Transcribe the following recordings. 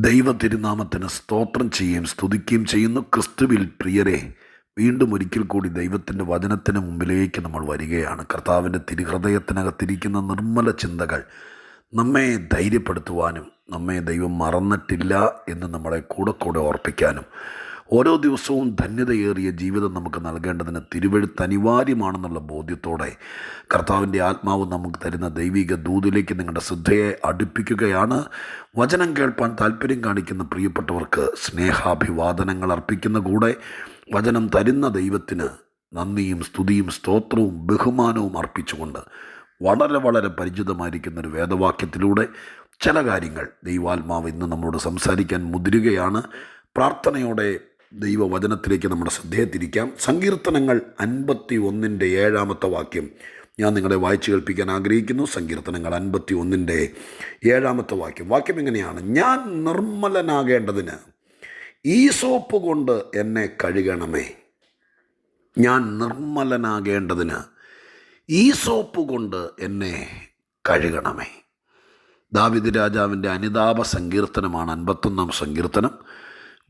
ദൈവ തിരുനാമത്തിന് സ്തോത്രം ചെയ്യുകയും സ്തുതിക്കുകയും ചെയ്യുന്നു. ക്രിസ്തുവിൽ പ്രിയരെ വീണ്ടും ഒരിക്കൽ കൂടി ദൈവത്തിന്റെ വചനത്തിന് മുമ്പിലേക്ക് നമ്മൾ വരികയാണ്. കർത്താവിന്റെ തിരുഹൃദയത്തിനകത്തിരിക്കുന്ന നിർമ്മല ചിന്തകൾ നമ്മെ ധൈര്യപ്പെടുത്തുവാനും നമ്മെ ദൈവം മറന്നിട്ടില്ല എന്ന് നമ്മളെ കൂടെ കൂടെ ഓർപ്പിക്കാനും ഓരോ ദിവസവും ധന്യതയേറിയ ജീവിതം നമുക്ക് നൽകേണ്ടതിന് തിരുവെഴുത്ത് അനിവാര്യമാണെന്നുള്ള ബോധ്യത്തോടെ കർത്താവിന്റെ ആത്മാവ് നമുക്ക് തരുന്ന ദൈവിക ദൂതിലേക്ക് നിങ്ങളുടെ ശ്രദ്ധയെ അടുപ്പിക്കുകയാണ്. വചനം കേൾപ്പാൻ താല്പര്യം കാണിക്കുന്ന പ്രിയപ്പെട്ടവർക്ക് സ്നേഹാഭിവാദനങ്ങൾ അർപ്പിക്കുന്ന കൂടെ വചനം തരുന്ന ദൈവത്തിന് നന്ദിയും സ്തുതിയും സ്തോത്രവും ബഹുമാനവും അർപ്പിച്ചുകൊണ്ട് വളരെ വളരെ പരിചിതമായിരിക്കുന്ന ഒരു വേദവാക്യത്തിലൂടെ ചില കാര്യങ്ങൾ ദൈവാത്മാവ് ഇന്ന് നമ്മളോട് സംസാരിക്കാൻ മുതിരുകയാണ്. പ്രാർത്ഥനയോടെ ദൈവവചനത്തിലേക്ക് നമ്മുടെ ശ്രദ്ധയെ തിരിക്കാം സങ്കീർത്തനങ്ങൾ അൻപത്തി ഒന്നിന്റെ ഏഴാമത്തെ വാക്യം. ഞാൻ നിങ്ങളെ വായിച്ചു കേൾപ്പിക്കാൻ ആഗ്രഹിക്കുന്നു. സങ്കീർത്തനങ്ങൾ അൻപത്തി ഒന്നിന്റെ ഏഴാമത്തെ വാക്യം. വാക്യം എങ്ങനെയാണ്? ഞാൻ നിർമ്മലനാകേണ്ടതിന് ഈ സോപ്പ് കൊണ്ട് എന്നെ കഴുകണമേ. ഞാൻ നിർമ്മലനാകേണ്ടതിന് ഈ സോപ്പ് കൊണ്ട് എന്നെ കഴുകണമേ. ദാവിദ് രാജാവിന്റെ അനിതാപ സങ്കീർത്തനമാണ് അൻപത്തൊന്നാം സങ്കീർത്തനം.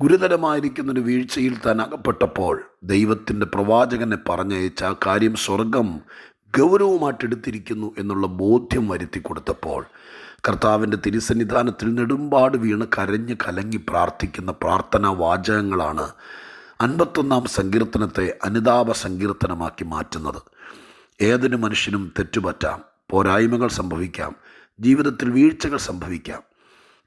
ഗുരുതരമായിരിക്കുന്നൊരു വീഴ്ചയിൽ താൻ അകപ്പെട്ടപ്പോൾ ദൈവത്തിന്റെ പ്രവാചകനെ പറഞ്ഞയച്ച ആ കാര്യം സ്വർഗം ഗൗരവമായിട്ടെടുത്തിരിക്കുന്നു എന്നുള്ള ബോധ്യം വരുത്തി കൊടുത്തപ്പോൾ കർത്താവിന്റെ തിരുസന്നിധാനത്തിൽ നെടുമ്പാട് വീണ് കരഞ്ഞ് കലങ്ങി പ്രാർത്ഥിക്കുന്ന പ്രാർത്ഥനാ വാചകങ്ങളാണ് അൻപത്തൊന്നാം സങ്കീർത്തനത്തെ അനുതാപ സങ്കീർത്തനമാക്കി മാറ്റുന്നത്. ഏതൊരു മനുഷ്യനും തെറ്റുപറ്റാം പോരായ്മകൾ സംഭവിക്കാം ജീവിതത്തിൽ വീഴ്ചകൾ സംഭവിക്കാം.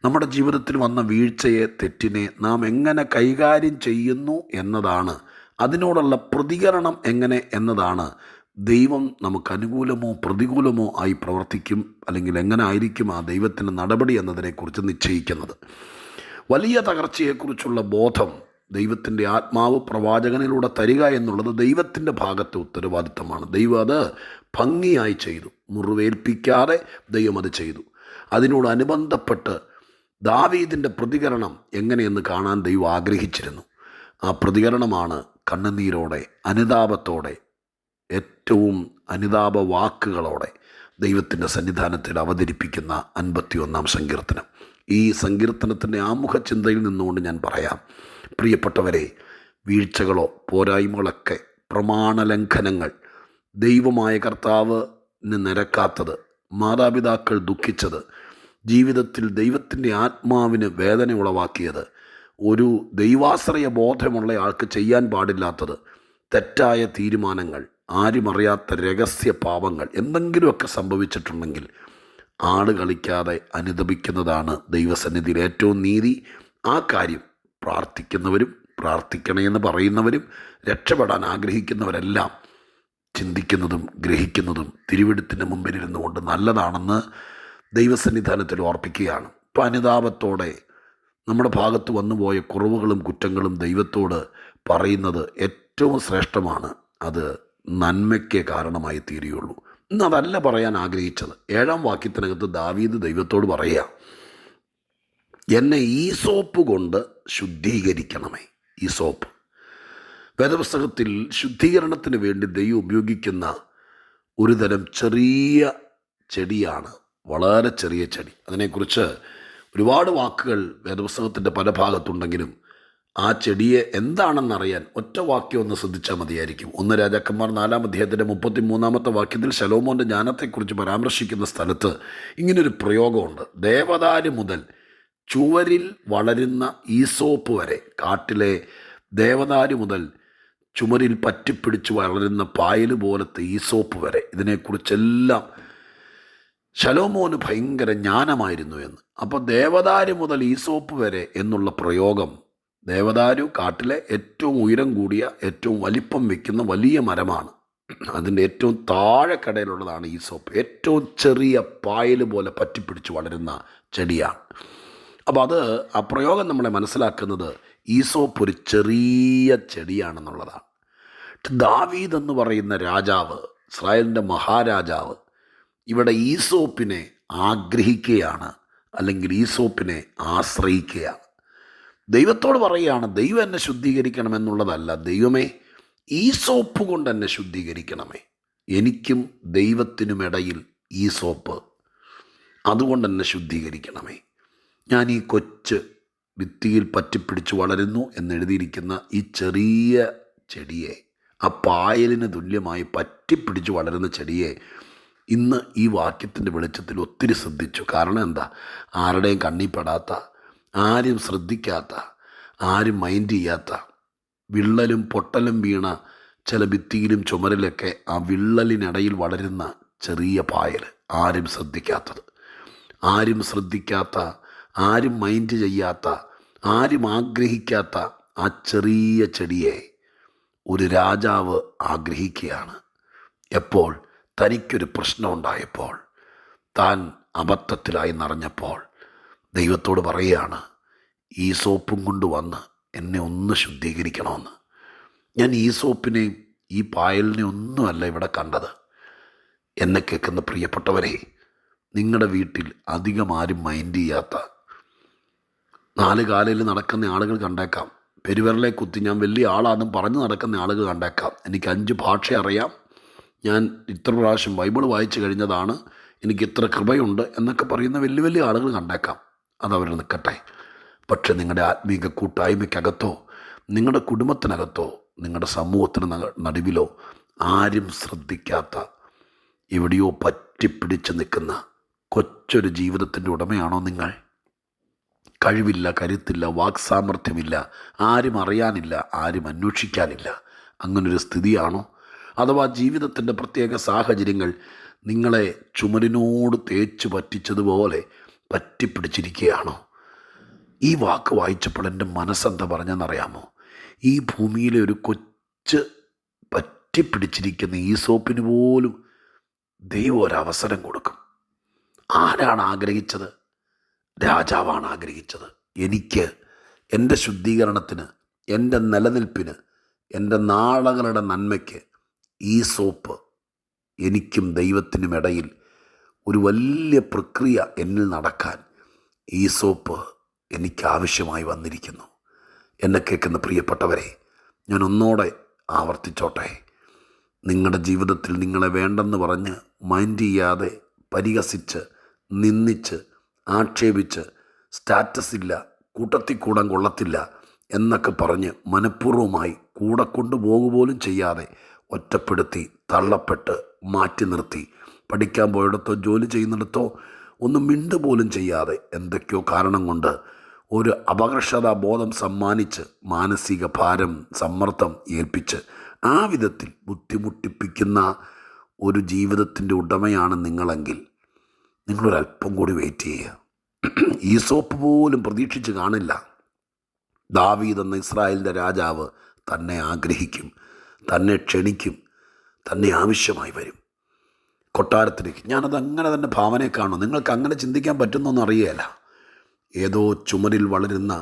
നമ്മുടെ ജീവിതത്തിൽ വന്ന വീഴ്ചയെ തെറ്റിനെ നാം എങ്ങനെ കൈകാര്യം ചെയ്യുന്നു എന്നതാണ്. അതിനോടുള്ള പ്രതികരണം എങ്ങനെ എന്നതാണ്. ദൈവം നമുക്ക് അനുകൂലമോ പ്രതികൂലമോ ആയി പ്രവർത്തിക്കും അല്ലെങ്കിൽ എങ്ങനെ ആയിരിക്കും ആ ദൈവത്തിന്റെ നടപടി എന്നതിനെക്കുറിച്ച് നിശ്ചയിക്കുന്നത്. വലിയ തകർച്ചയെക്കുറിച്ചുള്ള ബോധം ദൈവത്തിന്റെ ആത്മാവ് പ്രവാചകനിലൂടെ തരിക എന്നുള്ളത് ദൈവത്തിന്റെ ഭാഗത്തെ ഉത്തരവാദിത്തമാണ്. ദൈവം അത് ഭംഗിയായി ചെയ്തു. മുറിവേൽപ്പിക്കാതെ ദൈവം അത് ചെയ്തു. അതിനോടനുബന്ധപ്പെട്ട് ദാവീദിന്റെ പ്രതികരണം എങ്ങനെയെന്ന് കാണാൻ ദൈവം ആഗ്രഹിച്ചിരുന്നു. ആ പ്രതികരണമാണ് കണ്ണുനീരോടെ അനുതാപത്തോടെ ഏറ്റവും അനുതാപ വാക്കുകളോടെ ദൈവത്തിന്റെ സന്നിധാനത്തിൽ അവതരിപ്പിക്കുന്ന അൻപത്തിയൊന്നാം സങ്കീർത്തനം. ഈ സങ്കീർത്തനത്തിന്റെ ആമുഖ ചിന്തയിൽ നിന്നുകൊണ്ട് ഞാൻ പറയാം പ്രിയപ്പെട്ടവരെ വീഴ്ചകളോ പോരായ്മകളൊക്കെ പ്രമാണലംഘനങ്ങൾ. ദൈവമായ കർത്താവിന് നിരക്കാത്തത് മാതാപിതാക്കൾ ദുഃഖിച്ചത് ജീവിതത്തിൽ ദൈവത്തിന്റെ ആത്മാവിന് വേദന ഉളവാക്കിയത്. ഒരു ദൈവാശ്രയ ബോധമുള്ള ആൾക്ക് ചെയ്യാൻ പാടില്ലാത്തത് തെറ്റായ തീരുമാനങ്ങൾ ആരും അറിയാത്ത രഹസ്യ പാപങ്ങൾ എന്തെങ്കിലുമൊക്കെ സംഭവിച്ചിട്ടുണ്ടെങ്കിൽ ആട് കളിക്കാതെ അനുദപിക്കുന്നതാണ് ദൈവസന്നിധിയിൽ ഏറ്റവും നീതി. ആ കാര്യം പ്രാർത്ഥിക്കുന്നവരും പ്രാർത്ഥിക്കണമെന്ന് പറയുന്നവരും രക്ഷപ്പെടാൻ ആഗ്രഹിക്കുന്നവരെല്ലാം ചിന്തിക്കുന്നതും ഗ്രഹിക്കുന്നതും തിരുവിടുത്തിന്റെ മുമ്പിലിരുന്നു കൊണ്ട് നല്ലതാണെന്ന് ദൈവസന്നിധാനത്തിൽ ഓർപ്പിക്കുകയാണ്. ഇപ്പോൾ അനുതാപത്തോടെ നമ്മുടെ ഭാഗത്ത് വന്നുപോയ കുറവുകളും കുറ്റങ്ങളും ദൈവത്തോട് പറയുന്നത് ഏറ്റവും ശ്രേഷ്ഠമാണ്. അത് നന്മയ്ക്ക് കാരണമായി തീരുകയുള്ളൂ. ഇന്ന് അതല്ല പറയാൻ ആഗ്രഹിച്ചത്. ഏഴാം വാക്യത്തിനകത്ത് ദാവീദ് ദൈവത്തോട് പറയുക എന്നെ ഈ സോപ്പ് കൊണ്ട് ശുദ്ധീകരിക്കണമേ. ഈ സോപ്പ് വേദപുസ്തകത്തിൽ ശുദ്ധീകരണത്തിന് വേണ്ടി ദൈവം ഉപയോഗിക്കുന്ന ഒരു തരം ചെറിയ ചെടിയാണ് വളരെ ചെറിയ ചെടി. അതിനെക്കുറിച്ച് ഒരുപാട് വാക്കുകൾ വേദപുസ്തകത്തിന്റെ പല ഭാഗത്തുണ്ടെങ്കിലും ആ ചെടിയെ എന്താണെന്നറിയാൻ ഒറ്റ വാക്യം ഒന്ന് ശ്രദ്ധിച്ചാൽ മതിയായിരിക്കും. ഒന്ന് രാജാക്കന്മാർ നാലാം അദ്ദേഹത്തിന്റെ മുപ്പത്തി മൂന്നാമത്തെ വാക്യത്തിൽ ശലോമോന്റെ ജ്ഞാനത്തെക്കുറിച്ച് പരാമർശിക്കുന്ന സ്ഥലത്ത് ഇങ്ങനൊരു പ്രയോഗമുണ്ട്. ദേവദാരി മുതൽ ചുവരിൽ വളരുന്ന ഈസോപ്പ് വരെ കാട്ടിലെ ദേവദാരി മുതൽ ചുമരിൽ പറ്റിപ്പിടിച്ച് വളരുന്ന പായൽ പോലത്തെ ഈസോപ്പ് വരെ ഇതിനെക്കുറിച്ചെല്ലാം ശലോമോന് ഭയങ്കര ജ്ഞാനമായിരുന്നു എന്ന്. അപ്പോൾ ദേവദാരു മുതൽ ഈസോപ്പ് വരെ എന്നുള്ള പ്രയോഗം ദേവദാരു കാട്ടിലെ ഏറ്റവും ഉയരം കൂടിയ ഏറ്റവും വലിപ്പം വയ്ക്കുന്ന വലിയ മരമാണ്. അതിന്റെ ഏറ്റവും താഴെക്കടയിലുള്ളതാണ് ഈസോപ്പ്. ഏറ്റവും ചെറിയ പായൽ പോലെ പറ്റിപ്പിടിച്ച് വളരുന്ന ചെടിയാണ്. അപ്പോൾ അത് ആ പ്രയോഗം നമ്മളെ മനസ്സിലാക്കുന്നത് ഈസോപ്പ് ഒരു ചെറിയ ചെടിയാണെന്നുള്ളതാണ്. ദാവീദ് എന്ന് പറയുന്ന രാജാവ് ഇസ്രായേലിന്റെ മഹാരാജാവ് ഇവിടെ ഈസോപ്പിനെ ആഗ്രഹിക്കുകയാണ് അല്ലെങ്കിൽ ഈസോപ്പിനെ ആശ്രയിക്കുകയാണ് ദൈവത്തോട് പറയുകയാണ് ദൈവം എന്നെ ശുദ്ധീകരിക്കണമെന്നുള്ളതല്ല ദൈവമേ ഈസോപ്പ് കൊണ്ട് എന്നെ ശുദ്ധീകരിക്കണമേ. എനിക്കും ദൈവത്തിനുമിടയിൽ ഈസോപ്പ്. അതുകൊണ്ട് എന്നെ ശുദ്ധീകരിക്കണമേ. ഞാൻ ഈ കൊച്ച് ഭിത്തിയിൽ പറ്റിപ്പിടിച്ച് വളരുന്നു എന്നെഴുതിയിരിക്കുന്ന ഈ ചെറിയ ചെടിയെ ആ പായലിന് തുല്യമായി പറ്റിപ്പിടിച്ച് വളരുന്ന ചെടിയെ ഇന്ന് ഈ വാക്യത്തിന്റെ വെളിച്ചത്തിൽ ഒത്തിരി ശ്രദ്ധിച്ചു. കാരണം എന്താ? ആരുടെയും കണ്ണിപ്പെടാത്ത ആരും ശ്രദ്ധിക്കാത്ത ആരും മൈൻഡ് ചെയ്യാത്ത വിള്ളലും പൊട്ടലും വീണ ചില ഭിത്തിയിലും ചുമരിലൊക്കെ ആ വിള്ളലിനിടയിൽ വളരുന്ന ചെറിയ പായൽ ആരും ശ്രദ്ധിക്കാത്തത്. ആരും ശ്രദ്ധിക്കാത്ത ആരും മൈൻഡ് ചെയ്യാത്ത ആരും ആഗ്രഹിക്കാത്ത ആ ചെറിയ ചെടിയെ ഒരു രാജാവ് ആഗ്രഹിക്കുകയാണ്. എപ്പോൾ? തനിക്കൊരു പ്രശ്നമുണ്ടായപ്പോൾ താൻ അബദ്ധത്തിലായി നിറഞ്ഞപ്പോൾ ദൈവത്തോട് പറയുകയാണ് ഈ സോപ്പും കൊണ്ട് വന്ന് എന്നെ ഒന്ന് ശുദ്ധീകരിക്കണമെന്ന്. ഞാൻ ഈ സോപ്പിനെയും ഈ പായലിനെ ഒന്നുമല്ല ഇവിടെ കണ്ടത്. എന്നെ കേൾക്കുന്ന പ്രിയപ്പെട്ടവരെ നിങ്ങളുടെ വീട്ടിൽ അധികം ആരും മൈൻഡ് ചെയ്യാത്ത നാല് കാലയിൽ നടക്കുന്ന ആളുകൾ കണ്ടേക്കാം. പെരുവിരലെ കുത്തി ഞാൻ വലിയ ആളാണെന്നും പറഞ്ഞ് നടക്കുന്ന ആളുകൾ കണ്ടേക്കാം. എനിക്ക് അഞ്ച് ഭാഷ അറിയാം. ഞാൻ ഇത്ര പ്രാവശ്യം ബൈബിൾ വായിച്ചു കഴിഞ്ഞതാണ് എനിക്ക് ഇത്ര കൃപയുണ്ട് എന്നൊക്കെ പറയുന്ന വലിയ വലിയ ആളുകൾ കണ്ടേക്കാം. അതവർ നിൽക്കട്ടെ. പക്ഷേ നിങ്ങളുടെ ആത്മീക കൂട്ടായ്മയ്ക്കകത്തോ നിങ്ങളുടെ കുടുംബത്തിനകത്തോ നിങ്ങളുടെ സമൂഹത്തിന് നടുവിലോ ആരും ശ്രദ്ധിക്കാത്ത എവിടെയോ പറ്റിപ്പിടിച്ച് നിൽക്കുന്ന കൊച്ചൊരു ജീവിതത്തിന്റെ ഉടമയാണോ നിങ്ങൾ? കഴിവില്ല കരുത്തില്ല വാക്സാമർഥ്യമില്ല ആരും അറിയാനില്ല ആരും അന്വേഷിക്കാനില്ല. അങ്ങനൊരു സ്ഥിതിയാണോ? അഥവാ ജീവിതത്തിന്റെ പ്രത്യേക സാഹചര്യങ്ങൾ നിങ്ങളെ ചുമരിനോട് തേച്ച് പറ്റിച്ചതുപോലെ പറ്റിപ്പിടിച്ചിരിക്കുകയാണോ? ഈ വാക്ക് വായിച്ചപ്പോൾ എന്റെ മനസ്സെന്താ പറഞ്ഞെന്നറിയാമോ ഈ ഭൂമിയിലെ ഒരു കൊച്ച് പറ്റിപ്പിടിച്ചിരിക്കുന്ന ഈ സോപ്പിന് പോലും ദൈവം ഒരവസരം കൊടുക്കും. ആരാണ് ആഗ്രഹിച്ചത്? രാജാവാണ് ആഗ്രഹിച്ചത്. എനിക്ക് എന്റെ ശുദ്ധീകരണത്തിന് എന്റെ നിലനിൽപ്പിന് എന്റെ നാളകളുടെ നന്മയ്ക്ക് ഈ സോപ്പ് എനിക്കും ദൈവത്തിനും ഇടയിൽ ഒരു വലിയ പ്രക്രിയ എന്നിൽ നടക്കാൻ ഈ സോപ്പ് എനിക്ക് ആവശ്യമായി വന്നിരിക്കുന്നു. എന്നെ കേൾക്കുന്ന പ്രിയപ്പെട്ടവരെ ഞാൻ ഒന്നോടെ ആവർത്തിച്ചോട്ടെ. നിങ്ങളുടെ ജീവിതത്തിൽ നിങ്ങളെ വേണ്ടെന്ന് പറഞ്ഞ് മൈൻഡ് ചെയ്യാതെ പരിഹസിച്ച് നിന്ദിച്ച് ആക്ഷേപിച്ച് സ്റ്റാറ്റസ് ഇല്ല കൂട്ടത്തിൽ കൂടാൻ കൊള്ളത്തില്ല എന്നൊക്കെ പറഞ്ഞ് മനഃപൂർവമായി കൂടെ കൊണ്ടുപോകുപോലും ചെയ്യാതെ ഒറ്റപ്പെടുത്തി തള്ളപ്പെട്ട് മാറ്റി നിർത്തി. പഠിക്കാൻ പോയിടത്തോ ജോലി ചെയ്യുന്നിടത്തോ ഒന്നും മിണ്ട് പോലും ചെയ്യാതെ എന്തൊക്കെയോ കാരണം കൊണ്ട് ഒരു അപകർഷതാ ബോധം സമ്മാനിച്ച് മാനസിക ഭാരം സമ്മർദ്ദം ഏൽപ്പിച്ച് ആ വിധത്തിൽ ബുദ്ധിമുട്ടിപ്പിക്കുന്ന ഒരു ജീവിതത്തിന്റെ ഉടമയാണ് നിങ്ങളെങ്കിൽ നിങ്ങളൊരല്പം കൂടി വെയിറ്റ് ചെയ്യുക. ഈ സോപ്പ് പോലും പ്രതീക്ഷിച്ച് കാണില്ല. ദാവീദ് എന്ന ഇസ്രായേലിന്റെ രാജാവ് തന്നെ ആഗ്രഹിക്കും. തന്നെ ക്ഷണിക്കും തന്നെ ആവശ്യമായി വരും. കൊട്ടാരത്തിലേക്ക്. ഞാനത് അങ്ങനെ തന്നെ ഭാവനയെ കാണും നിങ്ങൾക്ക് അങ്ങനെ ചിന്തിക്കാൻ പറ്റുന്നൊന്നും അറിയേല. ഏതോ ചുമരിൽ വളരുന്ന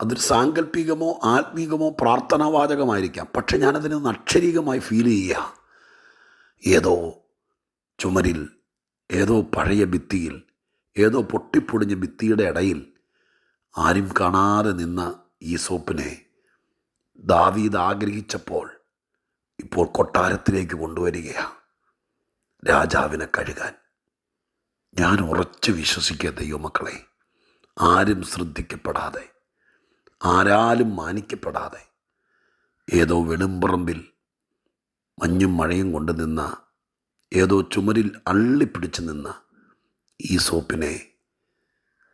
അതൊരു സാങ്കല്പികമോ ആത്മീകമോ പ്രാർത്ഥനാവാചകമായിരിക്കാം. പക്ഷെ ഞാനതിനെ അക്ഷരീകമായി ഫീൽ ചെയ്യുക. ഏതോ ചുമരിൽ ഏതോ പഴയ ഭിത്തിയിൽ ഏതോ പൊട്ടിപ്പൊടിഞ്ഞ ഭിത്തിയുടെ ഇടയിൽ ആരും കാണാതെ നിന്ന ഈ സോപ്പിനെ ദാവീദ് ആഗ്രഹിച്ചപ്പോൾ ഇപ്പോൾ കൊട്ടാരത്തിലേക്ക് കൊണ്ടുവരികയാണ്. രാജാവിനെ കഴുകാൻ. ഞാൻ ഉറച്ചു വിശ്വസിക്കുക ദൈവമക്കളെ. ആരും ശ്രദ്ധിക്കപ്പെടാതെ. ആരാലും മാനിക്കപ്പെടാതെ. ഏതോ വെളുമ്പറമ്പിൽ മഞ്ഞും മഴയും കൊണ്ട് നിന്ന ഏതോ ചുമരിൽ അള്ളിപ്പിടിച്ച് നിന്ന ഈ സോപ്പിനെ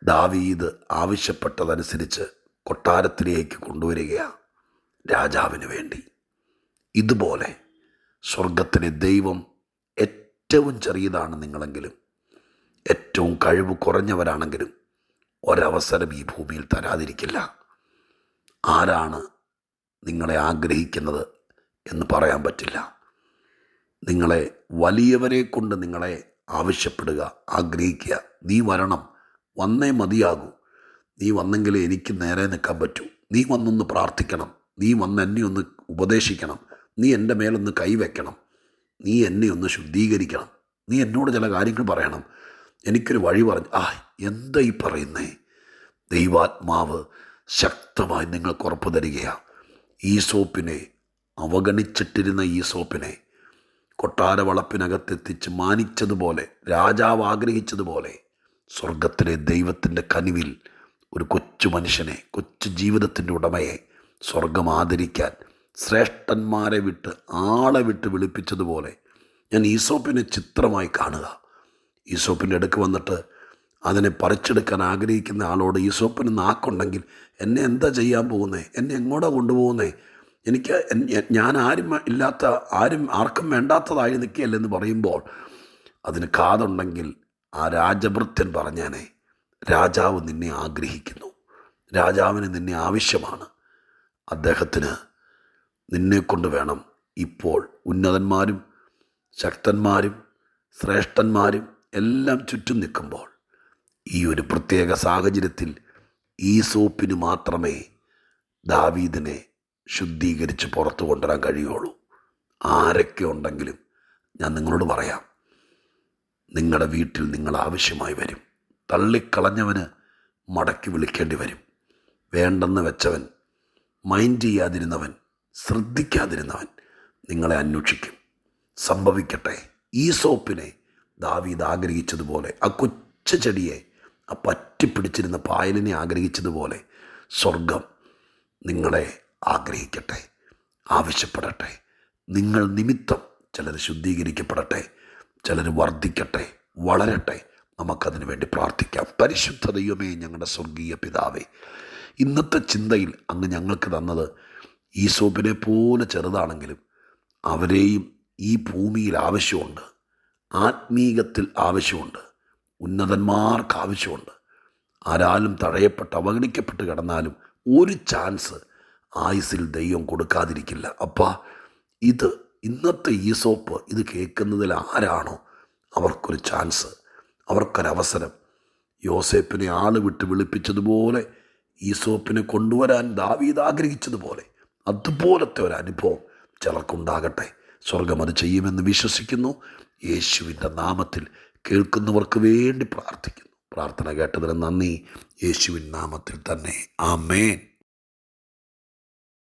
ദാവീദ് ആവശ്യപ്പെട്ടതനുസരിച്ച് കൊട്ടാരത്തിലേക്ക് കൊണ്ടുവരികയാണ് രാജാവിന് വേണ്ടി. ഇതുപോലെ സ്വർഗത്തിലെ ദൈവം ഏറ്റവും ചെറിയതാണ് നിങ്ങളെങ്കിലും ഏറ്റവും കഴിവ് കുറഞ്ഞവരാണെങ്കിലും ഒരവസരം ഈ ഭൂമിയിൽ തരാതിരിക്കില്ല. ആരാണ് നിങ്ങളെ ആഗ്രഹിക്കുന്നത് എന്ന് പറയാൻ പറ്റില്ല. നിങ്ങളെ വലിയവരെ കൊണ്ട് നിങ്ങളെ ആവശ്യപ്പെടുക ആഗ്രഹിക്കുക. നീ വരണം. വന്നേ മതിയാകൂ. നീ വന്നെങ്കിൽ എനിക്ക് നേരെ നിൽക്കാൻ പറ്റൂ. നീ വന്നൊന്ന് പ്രാർത്ഥിക്കണം. നീ വന്ന് എന്നെ ഒന്ന് ഉപദേശിക്കണം. നീ എന്റെ മേലൊന്ന് കൈവയ്ക്കണം നീ എന്നെ ഒന്ന് ശുദ്ധീകരിക്കണം. നീ എന്നോട് ചില കാര്യങ്ങൾ പറയണം. എനിക്കൊരു വഴി പറഞ്ഞു ആ എന്താ ഈ പറയുന്നേ? ദൈവാത്മാവ് ശക്തമായി നിങ്ങൾക്ക് ഉറപ്പ് തരികയാണ് ഈ സോപ്പിനെ അവഗണിച്ചിട്ടിരുന്ന ഈ സോപ്പിനെ കൊട്ടാര വളപ്പിനകത്തെത്തിച്ച് മാനിച്ചതുപോലെ രാജാവ് ആഗ്രഹിച്ചതുപോലെ സ്വർഗത്തിലെ ദൈവത്തിന്റെ കനിവിൽ ഒരു കൊച്ചു മനുഷ്യനെ കൊച്ചു ജീവിതത്തിന്റെ ഉടമയെ സ്വർഗം ആദരിക്കാൻ ശ്രേഷ്ഠന്മാരെ വിട്ട് ആളെ വിട്ട് വിളിപ്പിച്ചതുപോലെ ഞാൻ ഈസോപ്പിനെ ചിത്രമായി കാണുക. ഈസോപ്പിന്റെ അടുക്ക് വന്നിട്ട് അതിനെ പറിച്ചെടുക്കാൻ ആഗ്രഹിക്കുന്ന ആളോട് ഈസോപ്പിന് നാക്കുണ്ടെങ്കിൽ എന്നെ എന്താ ചെയ്യാൻ പോകുന്നത് എന്നെ എങ്ങോട്ടാ കൊണ്ടുപോകുന്നത് എനിക്ക് ഞാൻ ആരും ഇല്ലാത്ത ആരും ആർക്കും വേണ്ടാത്തതായി നിൽക്കുകയല്ലെന്ന് പറയുമ്പോൾ അതിന് കാതുണ്ടെങ്കിൽ ആ രാജഭൃത്യൻ പറഞ്ഞാനെ രാജാവ് നിന്നെ ആഗ്രഹിക്കുന്നു. രാജാവിന് നിന്നെ ആവശ്യമാണ്. അദ്ദേഹത്തിന് നിന്നെക്കൊണ്ട് വേണം ഇപ്പോൾ ഉന്നതന്മാരും ശക്തന്മാരും ശ്രേഷ്ഠന്മാരും എല്ലാം ചുറ്റും നിൽക്കുമ്പോൾ ഈ ഒരു പ്രത്യേക സാഹചര്യത്തിൽ ഈ സോപ്പിന് മാത്രമേ ദാവീദിനെ ശുദ്ധീകരിച്ച് പുറത്തു കൊണ്ടുവരാൻ കഴിയുള്ളൂ. ആരൊക്കെ ഉണ്ടെങ്കിലും ഞാൻ നിങ്ങളോട് പറയാം നിങ്ങളുടെ വീട്ടിൽ നിങ്ങൾ ആവശ്യമായി വരും. തള്ളിക്കളഞ്ഞവന് മടക്കി വിളിക്കേണ്ടി വരും. വേണ്ടെന്ന് വെച്ചവൻ മൈൻഡ് ചെയ്യാതിരുന്നവൻ ശ്രദ്ധിക്കാതിരുന്നവൻ നിങ്ങളെ അന്വേഷിക്കും. സംഭവിക്കട്ടെ. ഈ സോപ്പിനെ ദാവീദ് ആഗ്രഹിച്ചതുപോലെ ആ കൊച്ചു ചെടിയെ ആ പറ്റിപ്പിടിച്ചിരുന്ന പായലിനെ ആഗ്രഹിച്ചതുപോലെ സ്വർഗം നിങ്ങളെ ആഗ്രഹിക്കട്ടെ. ആവശ്യപ്പെടട്ടെ. നിങ്ങൾ നിമിത്തം ചിലർ ശുദ്ധീകരിക്കപ്പെടട്ടെ. ചിലർ വർദ്ധിക്കട്ടെ. വളരട്ടെ. നമുക്കതിനു വേണ്ടി പ്രാർത്ഥിക്കാം. പരിശുദ്ധ ദൈവമേ ഞങ്ങളുടെ സ്വർഗീയ പിതാവേ ഇന്നത്തെ ചിന്തയിൽ അങ്ങ് ഞങ്ങൾക്ക് തന്നത് ഈ സോപ്പിനെ പോലെ ചെറുതാണെങ്കിലും അവരെയും ഈ ഭൂമിയിൽ ആവശ്യമുണ്ട്. ആത്മീകത്തിൽ ആവശ്യമുണ്ട്. ഉന്നതന്മാർക്ക് ആവശ്യമുണ്ട്. ആരാലും തഴയപ്പെട്ട് അവഗണിക്കപ്പെട്ട് കിടന്നാലും ഒരു ചാൻസ് ആയുസിൽ ദൈവം കൊടുക്കാതിരിക്കില്ല. അപ്പാ ഇത് ഇന്നത്തെ ഈ സോപ്പ് ഇത് കേൾക്കുന്നതിൽ ആരാണോ അവർക്കൊരു ചാൻസ് അവർക്കൊരവസരം. യോസേപ്പിനെ ആൾ വിട്ട് വിളിപ്പിച്ചതുപോലെ ഈ സോപ്പിനെ കൊണ്ടുവരാൻ ദാവീദ് ആഗ്രഹിച്ചതുപോലെ അതുപോലത്തെ ഒരു അനുഭവം ചിലർക്കുണ്ടാകട്ടെ. സ്വർഗം അത് ചെയ്യുമെന്ന് വിശ്വസിക്കുന്നു. യേശുവിന്റെ നാമത്തിൽ കേൾക്കുന്നവർക്ക് വേണ്ടി പ്രാർത്ഥിക്കുന്നു. പ്രാർത്ഥന കേട്ടതിന് നന്ദി. യേശുവിൻ നാമത്തിൽ തന്നെ. ആമേൻ.